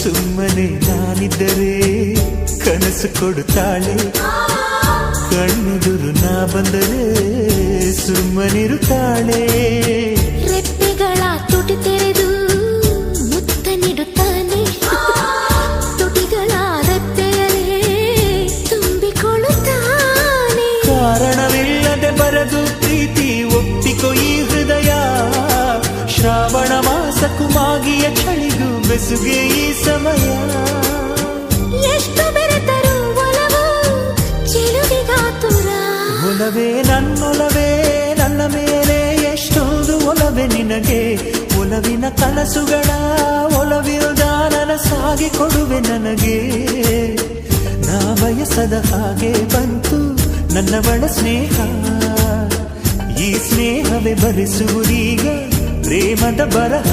ಸುಮ್ಮನೆ ನಾನಿದ್ದರೆ ಕನಸು ಕೊಡುತ್ತಾಳೆ. ಕಣ್ಣೆದುರು ನಾ ಬಂದರೆ ಸುಮ್ಮನಿರುತ್ತಾಳೆ ರೆಪ್ಪೆಗಳ ತುಟಿ ತೆರೆದು ಮುತ್ತ ನೀಡುತ್ತಾನೆ ತುಟಿಗಳ ರೆಪ್ಪೆಯಲೇ ತುಂಬಿಕೊಳ್ಳುತ್ತಾನೆ. ಕಾರಣವಿಲ್ಲದೆ ಬರದು ಪ್ರೀತಿ ಒಪ್ಪಿಕೊ ಈ ಹೃದಯ. ಶ್ರಾವಣ ಮಾಸಕ್ಕೂ ಚಳಿಗು ಬೆಸುಗೆ ಈ ಸಮಯ. ಎಷ್ಟು ಬೆರೆತರು ಒಲವು ಚೆಲುವಿಗಾತುರ ಒಲವೇ ನನ್ನೊಲವೇ ನನ್ನ ಮೇಲೆ ಎಷ್ಟೊಂದು ಒಲವೆ ನಿನಗೆ. ಒಲವಿನ ಕನಸುಗಳ ಒಲವಿರುದ ನನಸಾಗಿ ಕೊಡುವೆ ನನಗೆ. ನಾ ಬಯಸದ ಹಾಗೆ ಬಂತು ನನ್ನ ಬಳ ಸ್ನೇಹ. ಈ ಸ್ನೇಹವೇ ಭರಿಸುವುದೀಗ ಪ್ರೇಮದ ಬರಹ